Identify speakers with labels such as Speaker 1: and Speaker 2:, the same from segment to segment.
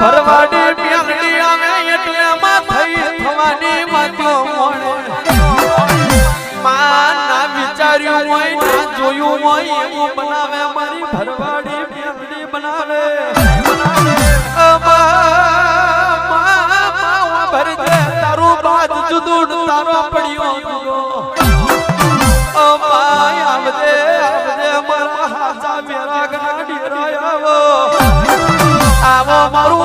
Speaker 1: ભરવાડી વિચાર્યું હોય જોયું હોય, એવું બનાવે મારી ભરવાડી બેંગડી બનાવે. તારું બાદ જુદું પડ્યો માયા આવજે મારા હાજા મેરા ગણા ડીરાયા મારું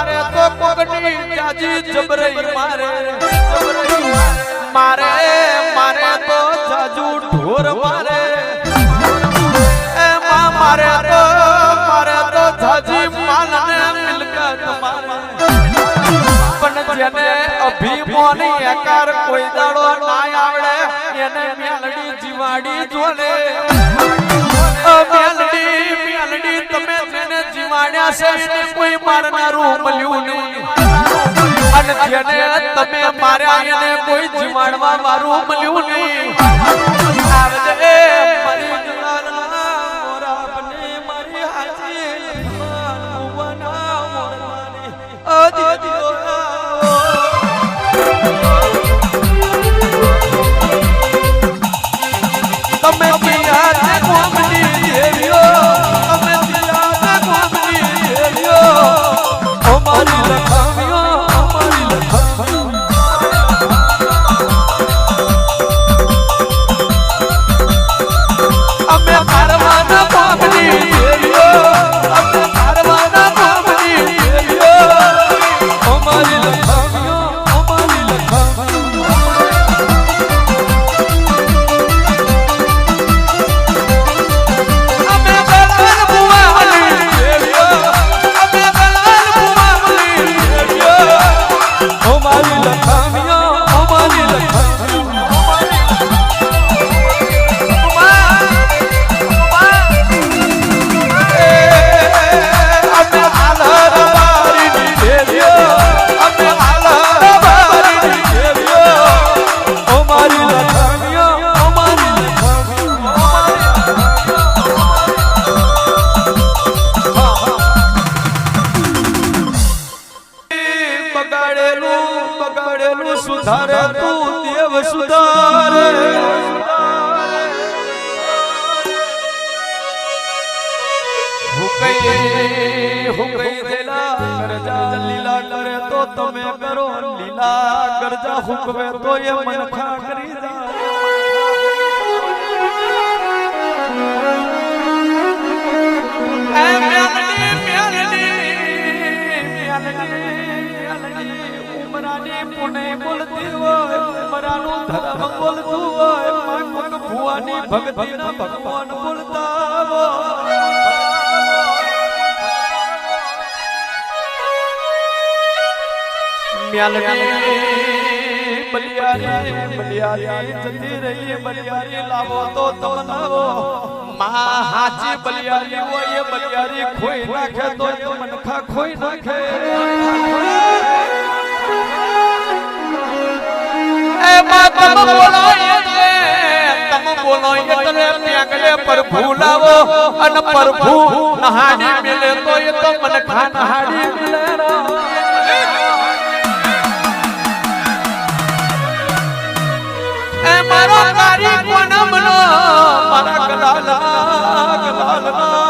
Speaker 1: મારે તો કોકની જાજી જબરઈ મારે. મારે મારે તો જાજુ ઢોર મારે. એ માં, મારે તો મારે તો જાજી માનને મિલકત મારે. પણ જેને અભિમાની આકાર કોઈ દાડો ના આવડે, એને મેલડી જીવાડી જોડે મેલડી મેલડી જીવાડ્યા છે એને કોઈ મારનારું મળ્યું નહીં. અને જેને તમે માર્યા એને કોઈ જીવાડવા વાળું મળ્યું નહીં. સુધારે તું દેવ સુધારે. હુકઈ હુકઈ દેલા કરજા લીલા કરે તો તમે કરો લીલા કરજા હુકવે તો એ મનખા કરી પુણે બોલતી હોય ઉમરાનું ધર્મ બોલતું હોયમાં કોક ભુવાની ભક્તિના ભગવાન બોલતા હોય. મ્યાલડી બલિયારી લાવો તો તમનાવો મા હાચી બલિયારી હોય બલિયારી ખોઈ નાખે તો મનખા ખોઈ નાખે. એટલે પ્રભુ અને પ્રભુ નહાડી મિલે તો એ તો મનખા નહાડી મિલે એ મારો કારી કોનમનો મારા ગલાલા ગલાલના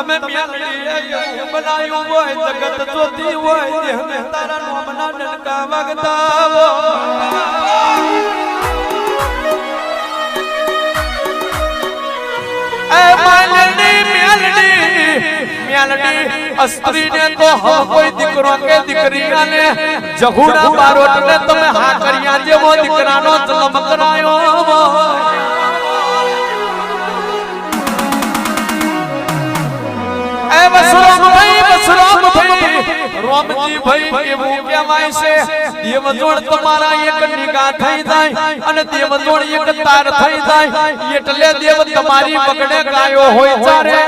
Speaker 1: તમે જગત જોતી હોય તો હમ કોઈ દીકરો દીકરી આલે જહુડા બારોટને હા કર્યા દીકરાનો જન્મ એ વસરામ ભાઈ વસરામ ભાઈ. રોમજી ભાઈ એવું કહેવાય છે દેવજોડ તમારા એક થઈ જાય અને દેવજોડ એક તાર થઈ જાય. એટલે દેવ તમારી પકડે ગાયો હોય ચારે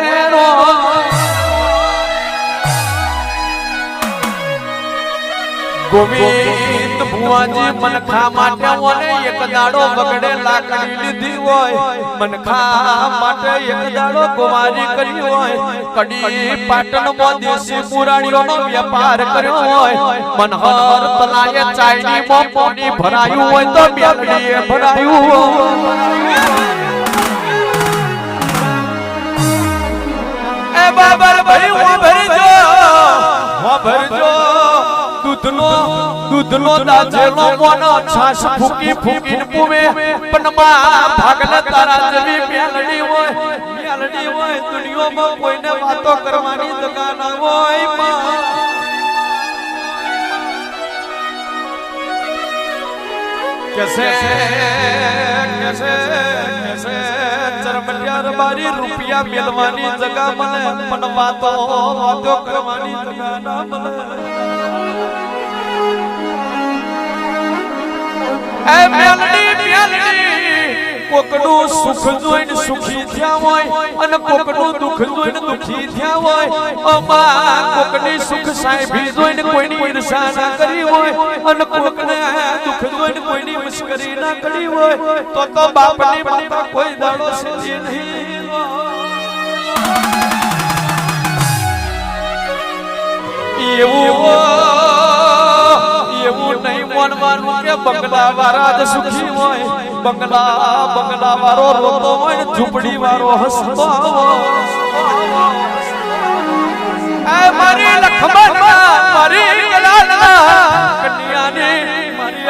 Speaker 1: ગોવિંદ ભુવાજી મનખા માટે ઓને એક દાડો બગડે લાકડી લીધી હોય. મનખા માટે એક દાડો કુમારી કરી હોય. કડી પાટણમાં દેશી પુરાણીઓનો વેપાર કર્યો હોય. મનહર તલાએ ચાઈની માં પોની ભરાયું હોય તો બેલડીએ ભરાયું હોય. એ બાબર ભાઈ હું ભરજો. હું ભરજો. દૂધનો દૂધનો દાજેલો મોનો છાશ ફૂકી ફૂકી પૂવે. પણ માં ભાગને તારા જેવી મેલડી હોય. મેલડી હોય દુનિયામાં કોઈને વાતો કરવાની જગા ના હોયમાં. કેસે કેસે કેસે ચરમટિયાર બારી રૂપિયા મેળવાની જગા મને પણ વાતો વાતો કરવાની જગા ના મળે એ મેલડી મેલડી, કોકનું સુખ જોઈને સુખી થયા હોય અને કોકનું દુઃખ જોઈને દુખી થયા હોય. અમા કોકની સુખ સાહેબી જોઈને કોઈની ઈર્ષા ના કરી હોય અને કોકને દુઃખ જોઈને કોઈની મશ્કરી ના કરી હોય, તો તો બાપની માતા કોઈ દાડો સીધી નહીં એવું માનવાનું કે બંગલા વાળા જ સુખી હોય. બંગલા બંગલા વાળો રોતો હોય ઝૂંપડી વાળો હસતો હોય. મારી લખમણમાં મારી લાલા કન્યાને મારી